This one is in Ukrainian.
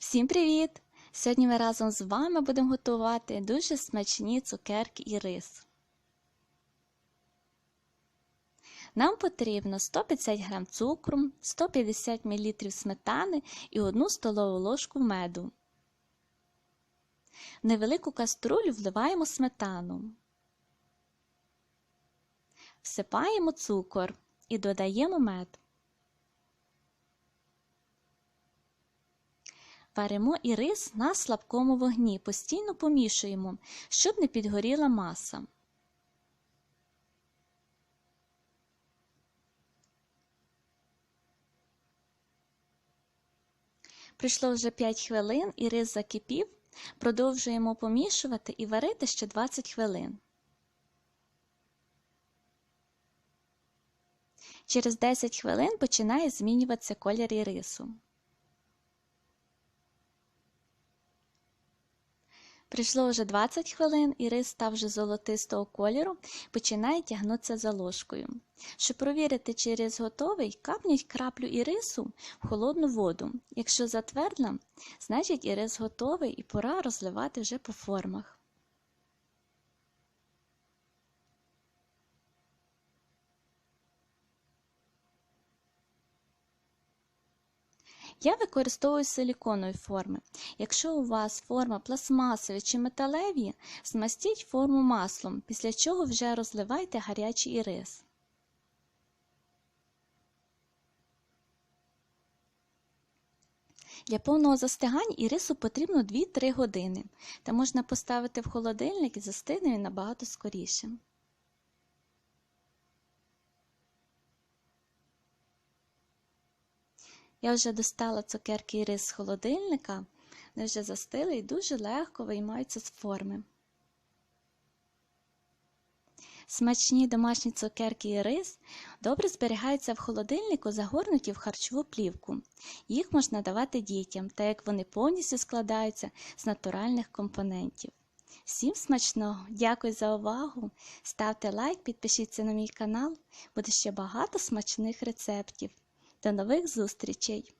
Всім привіт! Сьогодні ми разом з вами будемо готувати дуже смачні цукерки і рис. Нам потрібно 150 г цукру, 150 мл сметани і 1 столову ложку меду. В невелику каструлю вливаємо сметану. Всипаємо цукор і додаємо мед. Варимо і рис на слабкому вогні, постійно помішуємо, щоб не підгоріла маса. Прийшло вже 5 хвилин і рис закипів. Продовжуємо помішувати і варити ще 20 хвилин. Через 10 хвилин починає змінюватися колір рису. Прийшло вже 20 хвилин, і рис став вже золотистого кольору, починає тягнутися за ложкою. Щоб провірити, чи рис готовий, капніть краплю ірису в холодну воду. Якщо затвердла, значить ірис готовий і пора розливати вже по формах. Я використовую силіконові форми. Якщо у вас форма пластмасові чи металеві, змастіть форму маслом, після чого вже розливайте гарячий ірис. Для повного застигання ірису потрібно 2-3 години, та можна поставити в холодильник і застигне він набагато скоріше. Я вже достала цукерки і рис з холодильника, вони вже застили і дуже легко виймаються з форми. Смачні домашні цукерки і рис добре зберігаються в холодильнику, загорнуті в харчову плівку. Їх можна давати дітям, так як вони повністю складаються з натуральних компонентів. Всім смачного! Дякую за увагу! Ставте лайк, підпишіться на мій канал, буде ще багато смачних рецептів. До нових зустрічей!